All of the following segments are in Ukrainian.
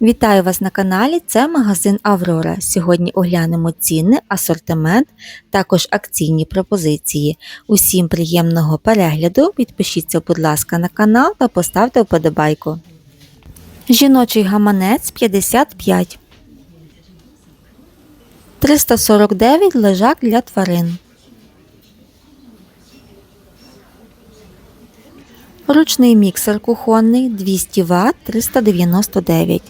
Вітаю вас на каналі. Це магазин Аврора. Сьогодні оглянемо ціни, асортимент, також акційні пропозиції. Усім приємного перегляду. Підпишіться, будь ласка, на канал та поставте вподобайку. Жіночий гаманець 55. 349 лежак для тварин. Ручний міксер кухонний 200 Вт 399.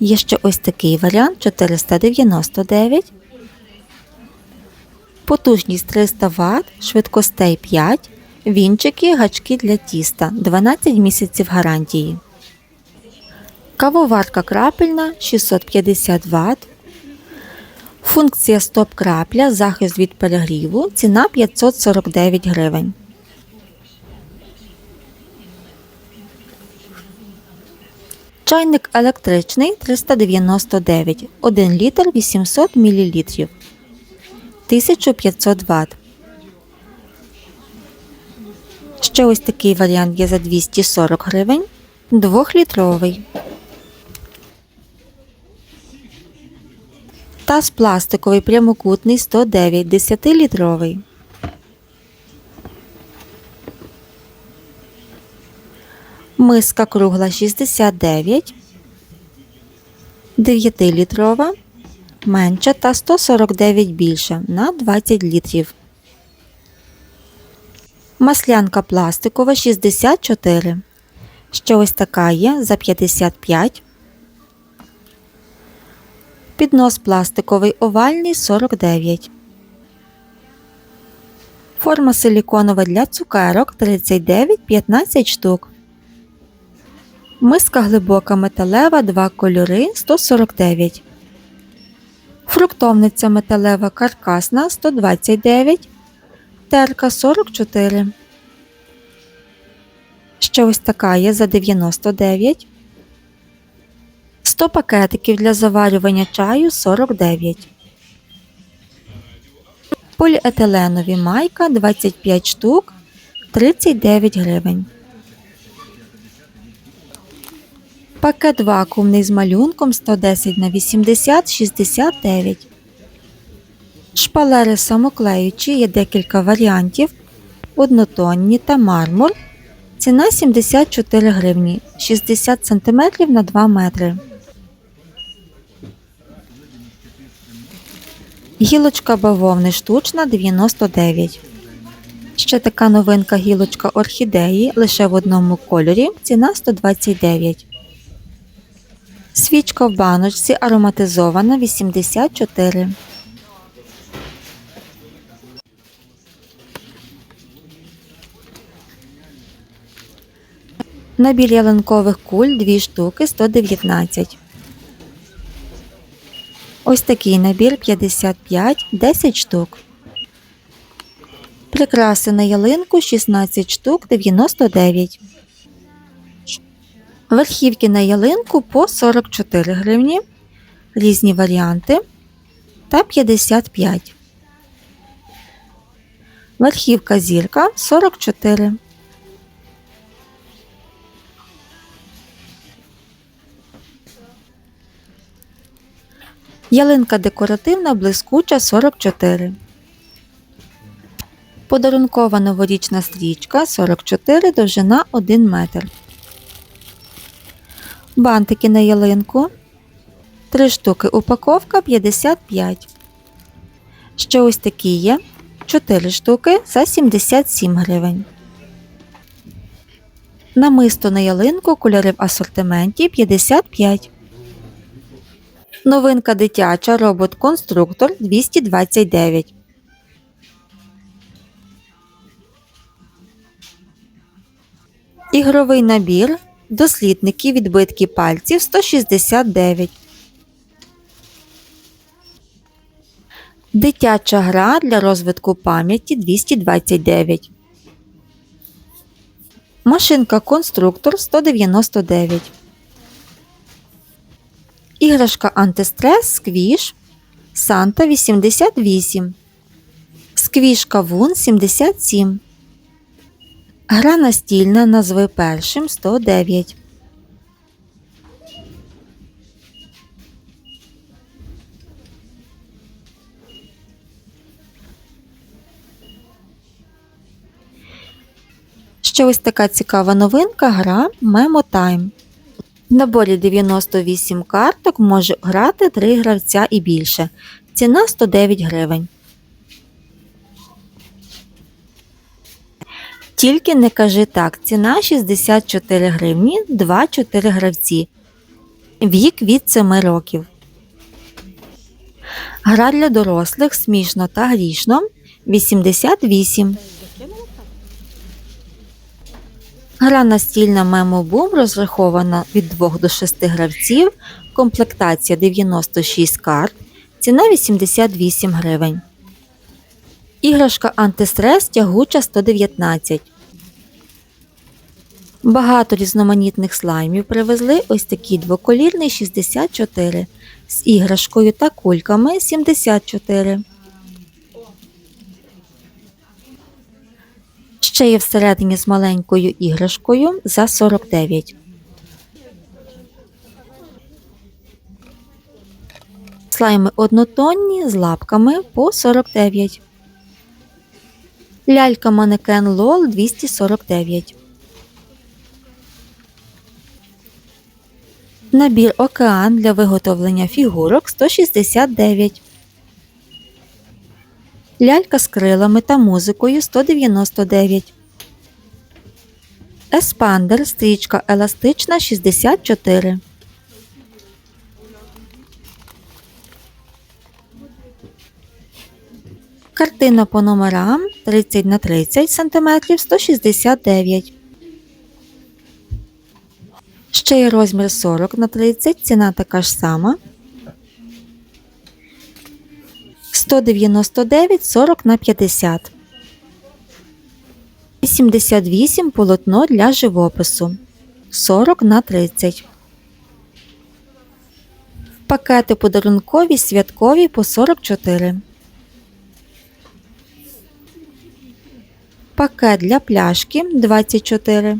Є ще ось такий варіант 499. Потужність 300 Вт, швидкостей 5, вінчики, гачки для тіста 12 місяців гарантії. Кавоварка крапельна 650 Вт. Функція стоп-крапля, захист від перегріву, ціна 549 гривень. Чайник електричний 399, 1 літр 800 мл. 1500 Вт. Ще ось такий варіант є за 240 гривень. 2-літровий. Таз пластиковий прямокутний 109 10-літровий. Миска кругла 69, 9-літрова, менша та 149 більша на 20 літрів. Маслянка пластикова 64. Ще ось така є за 55. Піднос пластиковий овальний 49. Форма силіконова для цукерок 39 15 штук. Миска глибока металева, два кольори 149. Фруктовниця металева каркасна 129. Терка 44. Ще ось така є за 99. 100 пакетиків для заварювання чаю 49. Поліетиленові майка 25 штук 39 гривень. Пакет вакуумний з малюнком 110 на 80 69. Шпалери самоклеючі є декілька варіантів. Однотонні та мармур. Ціна 74 гривні 60 см на 2 метри. Гілочка бавовни штучна 99. Ще така новинка гілочка орхідеї лише в одному кольорі. Ціна 129. Свічка в баночці ароматизована 84. Набір ялинкових куль 2 штуки 119. Ось такий набір 55 10 штук. Прикраси на ялинку 16 штук 99. Верхівки на ялинку по 44 гривні, різні варіанти та 55. Верхівка зірка 44. Ялинка декоративна блискуча 44. Подарункова новорічна стрічка 44 довжина 1 метр. Бантики на ялинку. 3 штуки упаковка 55. Ще ось такі є. 4 штуки за 77 гривень. Намисто на ялинку кольори в асортименті 55. Новинка дитяча робот-конструктор 229. Ігровий набір Дослідники відбитки пальців 169. Дитяча гра для розвитку пам'яті 229. Машинка конструктор 199. Іграшка антистрес сквіш Санта 88. Сквіш кавун 77. Гра настільна назви першим 109. Ще ось така цікава новинка гра Memo Time. В наборі 98 карток може грати 3 гравця і більше. Ціна 109 гривень. Тільки не кажи так, ціна 64 гривні, 2-4 гравці. Вік від 7 років. Гра для дорослих смішно та грішно 88. Гра настільна мемобум розрахована від 2 до 6 гравців, комплектація 96 карт, ціна 88 гривень. Іграшка антистрес тягуча 119. Багато різноманітних слаймів привезли ось такий двоколірний 64 з іграшкою та кульками 74. Ще є всередині з маленькою іграшкою за 49. Слайми однотонні з лапками по 49. Лялька манекен лол 249. Набір океан для виготовлення фігурок 169. Лялька з крилами та музикою 199. Еспандер стрічка еластична 64. Картина по номерам 30 на 30 см 169. Ще є розмір 40 на 30, ціна така ж сама. 199 40 на 50. 88 полотно для живопису 40 на 30. Пакети подарункові святкові по 44. Пакет для пляшки 24.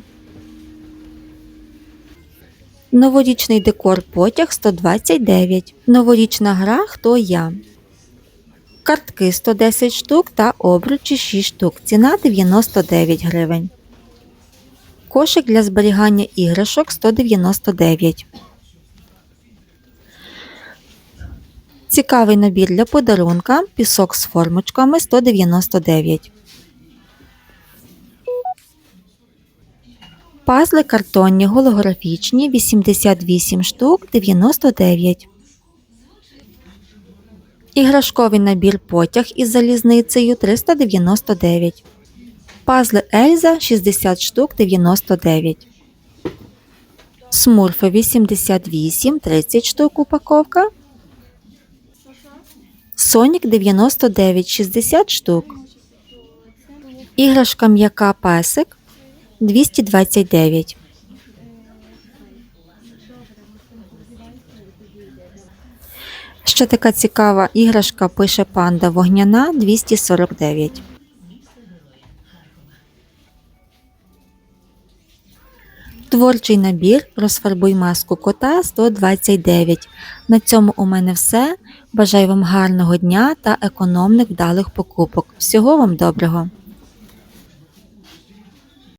Новорічний декор потяг 129. Новорічна гра Хто я. Картки 110 штук та обручі 6 штук. Ціна 99 гривень. Кошик для зберігання іграшок 199. Цікавий набір для подарунка. Пісок з формочками 199. Пазли картонні голографічні 88 штук 99. Іграшковий набір потяг із залізницею 399. Пазли Ельза 60 штук 99. Смурфи 88 30 штук упаковка. Сонік 99 60 штук. Іграшка м'яка песик 229. Ще така цікава іграшка пише панда вогняна 249. Творчий набір розфарбуй маску кота 129. На цьому у мене все. Бажаю вам гарного дня та економних вдалих покупок. Всього вам доброго!